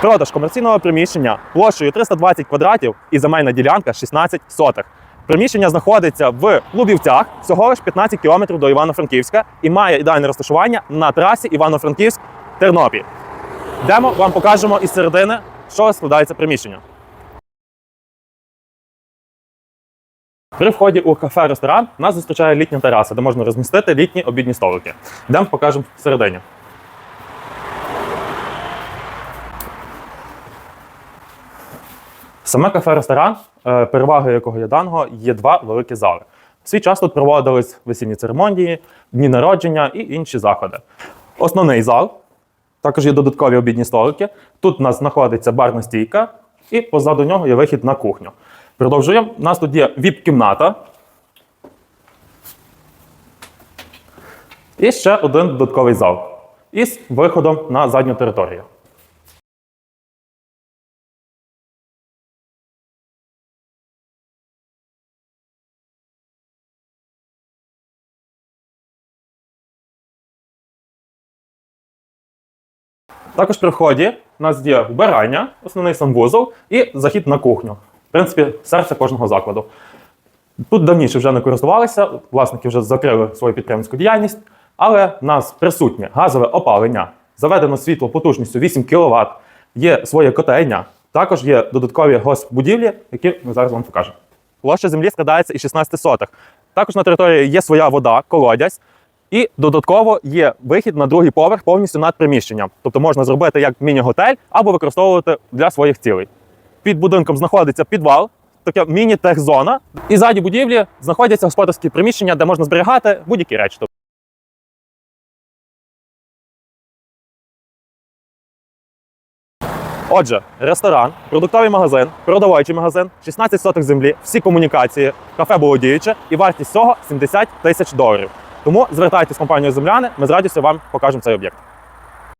Продаж комерційного приміщення площею 320 квадратів і земельна ділянка 16 сотих. Приміщення знаходиться в Лубівцях, всього лиш 15 кілометрів до Івано-Франківська і має ідеальне розташування на трасі Івано-Франківськ-Тернопіль. Йдемо, вам покажемо із середини, що складається приміщення. При вході у кафе-ресторан нас зустрічає літня тераса, де можна розмістити літні обідні столики. Йдемо покажемо всередині. Саме кафе-ресторан, е, перевагою якого є даного, є два великі зали. Свій час тут проводились весільні церемонії, дні народження і інші заходи. Основний зал, також є додаткові обідні столики. Тут у нас знаходиться барна стійка, і позаду нього є вихід на кухню. Продовжуємо. У нас тут є віп-кімната. І ще один додатковий зал із виходом на задню територію. Також при вході у нас є вбирання, основний санвузол і захід на кухню. В принципі, серце кожного закладу. Тут давніше вже не користувалися, власники вже закрили свою підприємницьку діяльність, але в нас присутнє газове опалення, заведено світло потужністю 8 кВт, є своє котельня, також є додаткові госпбудівлі, які ми зараз вам покажемо. Площа землі складається із 16 сотих. Також на території є своя вода, колодязь, і додатково є вихід на другий поверх повністю над приміщенням. Тобто можна зробити як міні-готель або використовувати для своїх цілей. Під будинком знаходиться підвал, така міні-техзона. І ззаді будівлі знаходяться господарські приміщення, де можна зберігати будь-які речі. Отже, ресторан, продуктовий магазин, продовольчий магазин, 16 сотих землі, всі комунікації, кафе було діюче і вартість цього 70 тисяч доларів. Тому звертайтесь в компанію Земляни, ми з радістю вам покажемо цей об'єкт.